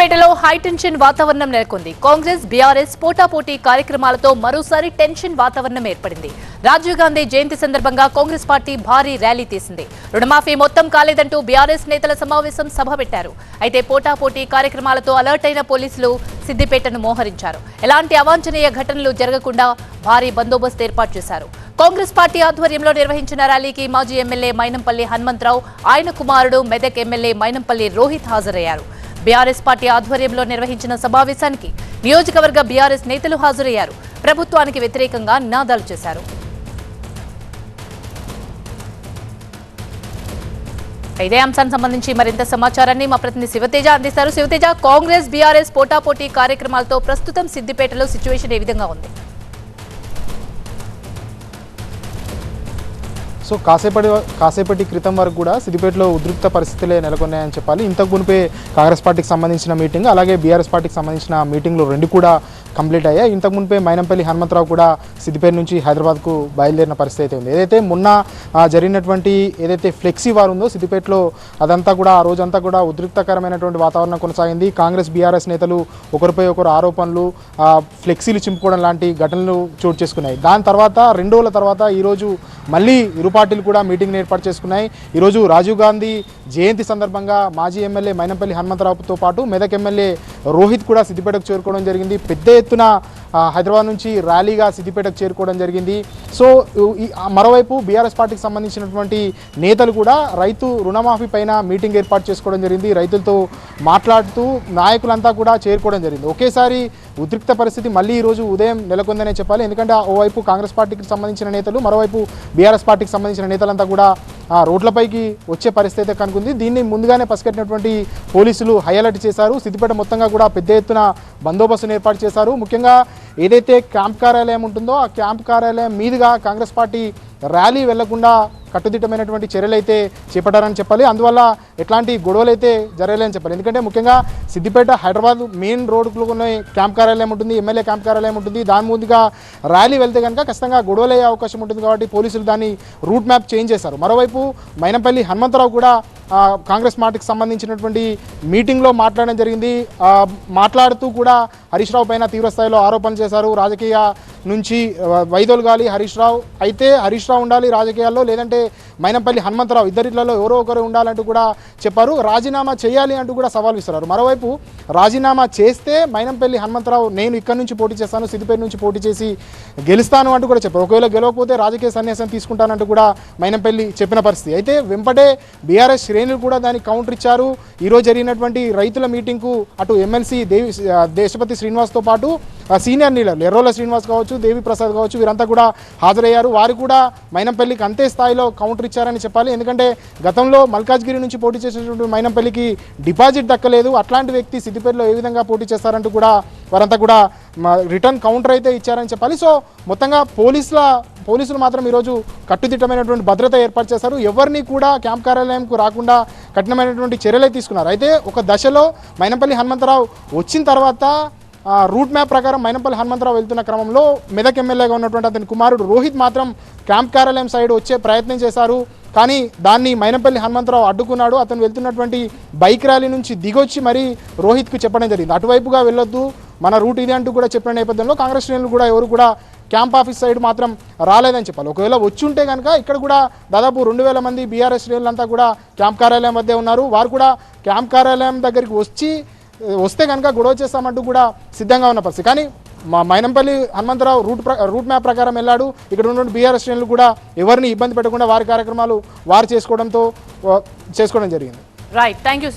సిద్దిపేటలో హైటెన్షన్ వాతావరణం నెలకొంది. కాంగ్రెస్ బీఆర్ఎస్ పోటాపోటీ కార్యక్రమాలతో మరోసారి టెన్షన్ వాతావరణం ఏర్పడింది. రాజీవ్ గాంధీ జయంతి సందర్భంగా కాంగ్రెస్ పార్టీ భారీ ర్యాలీ తీసింది. రుణమాఫీ మొత్తం కాలేదంటూ బీఆర్ఎస్ నేతల సమావేశం సభ పెట్టారు. అయితే పోటాపోటీ కార్యక్రమాలతో అలర్ట్ అయిన పోలీసులు సిద్దిపేటను మోహరించారు. ఎలాంటి అవాంఛనీయ ఘటనలు జరగకుండా భారీ బందోబస్తు ఏర్పాటు చేశారు. కాంగ్రెస్ పార్టీ ఆధ్వర్యంలో నిర్వహించిన ర్యాలీకి మాజీ ఎమ్మెల్యే మైనంపల్లి హనుమంతరావు ఆయన కుమారుడు మెదక్ ఎమ్మెల్యే మైనంపల్లి రోహిత్ హాజరయ్యారు. బీఆర్ఎస్ పార్టీ ఆధ్వర్యంలో నిర్వహించిన సమావేశానికి నియోజకవర్గ బీఆర్ఎస్ నేతలు హాజరయ్యారు. ప్రభుత్వానికి వ్యతిరేకంగా నినాదాలు చేశారు. ఇదే అంశానికి సంబంధించి మరింత సమాచారాన్ని మా ప్రతినిధి శివతేజ అందిస్తారు. శివతేజ కాంగ్రెస్ బీఆర్ఎస్ పోటాపోటీ కార్యక్రమాలతో ప్రస్తుతం సిద్దిపేటలో సిచ్యువేషన్ ఏ విధంగా ఉంది? సో కాసేపటి కాసేపటి క్రితం వరకు కూడా సిద్దిపేటలో ఉద్రిక్త పరిస్థితులే నెలకొన్నాయని చెప్పాలి. ఇంతకు మునిపే కాంగ్రెస్ పార్టీకి సంబంధించిన మీటింగ్ అలాగే బీఆర్ఎస్ పార్టీకి సంబంధించిన మీటింగ్లు రెండు కూడా కంప్లీట్ అయ్యాయి ఇంతకు మునిపే మైనంపల్లి హనుమంతరావు కూడా సిద్దిపేట నుంచి హైదరాబాద్కు బయలుదేరిన పరిస్థితి అయితే ఉంది. ఏదైతే మొన్న జరిగినటువంటి ఏదైతే ఫ్లెక్సీ వారు ఉందో సిద్దిపేటలో అదంతా కూడా ఆ రోజంతా కూడా ఉద్రిక్తకరమైనటువంటి వాతావరణం కొనసాగింది. కాంగ్రెస్ బీఆర్ఎస్ నేతలు ఒకరిపై ఒకరు ఆరోపణలు ఫ్లెక్సీలు చింపుకోవడం లాంటి ఘటనలు చోటు చేసుకున్నాయి. దాని తర్వాత రెండు రోజుల తర్వాత ఈరోజు మళ్ళీ ఇరు పార్టీలు కూడా మీటింగ్ ఏర్పాటు చేసుకున్నాయి. ఈరోజు రాజీవ్ గాంధీ జయంతి సందర్భంగా మాజీ ఎమ్మెల్యే మైనంపల్లి హనుమంతరావుతో పాటు మెదక్ ఎమ్మెల్యే రోహిత్ కూడా సిద్దిపేటకు చేరుకోవడం జరిగింది. పెద్ద ఎత్తున హైదరాబాద్ నుంచి ర్యాలీగా సిద్దిపేటకు చేరుకోవడం జరిగింది. సో ఈ మరోవైపు బీఆర్ఎస్ పార్టీకి సంబంధించినటువంటి నేతలు కూడా రైతు రుణమాఫీ పైన మీటింగ్ ఏర్పాటు చేసుకోవడం జరిగింది. రైతులతో మాట్లాడుతూ నాయకులంతా కూడా చేరుకోవడం జరిగింది. ఒకేసారి ఉద్రిక్త పరిస్థితి మళ్ళీ ఈరోజు ఉదయం నెలకొందనే చెప్పాలి. ఎందుకంటే ఓవైపు కాంగ్రెస్ పార్టీకి సంబంధించిన నేతలు మరోవైపు బీఆర్ఎస్ పార్టీకి సంబంధించిన నేతలంతా కూడా రోడ్లపైకి వచ్చే పరిస్థితి అయితే కనుకుంది. దీన్ని ముందుగానే పసిగట్టినటువంటి పోలీసులు హై అలర్ట్ చేశారు. సిద్దిపేట మొత్తంగా కూడా పెద్ద ఎత్తున బందోబస్తును ఏర్పాటు చేశారు. ముఖ్యంగా ఏదైతే క్యాంప్ కార్యాలయం ఉంటుందో ఆ క్యాంప్ కార్యాలయం మీదుగా కాంగ్రెస్ పార్టీ ర్యాలీ వెళ్ళకుండా కట్టుదిట్టమైనటువంటి చర్యలు అయితే చేపట్టారని చెప్పాలి. అందువల్ల ఎట్లాంటి గొడవలు అయితే జరగలేని చెప్పాలి. ఎందుకంటే ముఖ్యంగా సిద్దిపేట హైదరాబాద్ మెయిన్ రోడ్లోనే క్యాంప్ కార్యాలయం ఉంటుంది ఎమ్మెల్యే క్యాంప్ కార్యాలయం ఉంటుంది. దాని ముందుగా ర్యాలీ వెళ్తే కనుక ఖచ్చితంగా గొడవలు అయ్యే అవకాశం ఉంటుంది కాబట్టి పోలీసులు దాన్ని రూట్ మ్యాప్ చేంజ్ చేశారు. మరోవైపు మైనంపల్లి హనుమంతరావు కూడా కాంగ్రెస్ పార్టీకి సంబంధించినటువంటి మీటింగ్లో మాట్లాడడం జరిగింది. మాట్లాడుతూ కూడా హరీష్ రావు పైన తీవ్రస్థాయిలో ఆరోపణలు చేశారు. రాజకీయ నుంచి ఆ, వైదొలగాలి హరీష్ రావు. అయితే హరీష్ రావు ఉండాలి రాజకీయాల్లో లేదంటే మైనంపల్లి హనుమంతరావు ఇద్దరిట్లలో ఎవరో ఒకరు ఉండాలంటూ కూడా చెప్పారు. రాజీనామా చేయాలి అంటూ కూడా సవాల్ ఇస్తున్నారు మరోవైపు రాజీనామా చేస్తే మైనంపల్లి హనుమంతరావు నేను ఇక్కడ నుంచి పోటీ చేస్తాను సిద్దిపేట నుంచి పోటీ చేసి గెలుస్తాను అంటూ కూడా చెప్పారు. ఒకవేళ గెలవకపోతే రాజకీయ సన్యాసం తీసుకుంటానంటూ కూడా మైనంపల్లి చెప్పిన పరిస్థితి. అయితే వెంపటే బీఆర్ఎస్ శ్రేణులు కూడా దానికి కౌంటర్ ఇచ్చారు. ఈరోజు జరిగినటువంటి రైతుల మీటింగ్కు అటు ఎమ్మెల్సీ దేవి దేశపతి శ్రీనివాస్తో పాటు ఆ, సీనియర్ నీళ్ళు ఎర్రోల శ్రీనివాస్ కావచ్చు దేవి ప్రసాద్ కావచ్చు వీరంతా కూడా హాజరయ్యారు. వారు కూడా మైనంపల్లికి అంతే స్థాయిలో కౌంటర్ ఇచ్చారని చెప్పాలి. ఎందుకంటే గతంలో మల్కాజ్గిరి నుంచి పోటీ చేసినటువంటి మైనంపల్లికి డిపాజిట్ దక్కలేదు. అట్లాంటి వ్యక్తి సిద్దిపేటలో ఏ విధంగా పోటీ చేస్తారంటూ కూడా వారంతా కూడా రిటర్న్ కౌంటర్ అయితే ఇచ్చారని చెప్పాలి. సో మొత్తంగా పోలీసుల పోలీసులు మాత్రం ఈరోజు కట్టుదిట్టమైనటువంటి భద్రత ఏర్పాటు చేశారు. ఎవరిని కూడా క్యాంప్ కార్యాలయంకు రాకుండా కఠినమైనటువంటి చర్యలే తీసుకున్నారు. అయితే ఒక దశలో మైనంపల్లి హనుమంతరావు వచ్చిన తర్వాత రూట్ మ్యాప్ ప్రకారం మైనంపల్లి హనుమంతరావు వెళ్తున్న క్రమంలో మెదక్ ఎమ్మెల్యేగా ఉన్నటువంటి అతని కుమారుడు రోహిత్ మాత్రం క్యాంప్ కార్యాలయం సైడ్ వచ్చే ప్రయత్నం చేశారు. కానీ దాన్ని మైనంపల్లి హనుమంతరావు అడ్డుకున్నాడు. అతను వెళ్తున్నటువంటి బైక్ ర్యాలీ నుంచి దిగొచ్చి మరీ రోహిత్కు చెప్పడం జరిగింది. అటువైపుగా వెళ్ళొద్దు. మన రూట్ ఇది అంటూ కూడా చెప్పిన నేపథ్యంలో కాంగ్రెస్ శ్రేణులు కూడా ఎవరు కూడా క్యాంప్ ఆఫీస్ సైడ్ మాత్రం రాలేదని చెప్పాలి. ఒకవేళ వచ్చి ఉంటే కనుక ఇక్కడ కూడా దాదాపు రెండు వేల మంది బీఆర్ఎస్ శ్రేణులంతా కూడా క్యాంప్ కార్యాలయం వద్దే ఉన్నారు. వారు కూడా క్యాంప్ కార్యాలయం దగ్గరికి వచ్చి వస్తే కనుక గొడవ చేస్తామంటూ కూడా సిద్ధంగా ఉన్న పరిస్థితి. కానీ మా మైనంపల్లి హనుమంతరావు రూట్ ప్ర రూట్ మ్యాప్ ప్రకారం వెళ్ళాడు. ఇక్కడ ఉన్న బీఆర్ఎస్ శ్రేణులు కూడా ఎవరిని ఇబ్బంది పెట్టకుండా వారి కార్యక్రమాలు వారు చేసుకోవడంతో చేసుకోవడం జరిగింది. Right thank you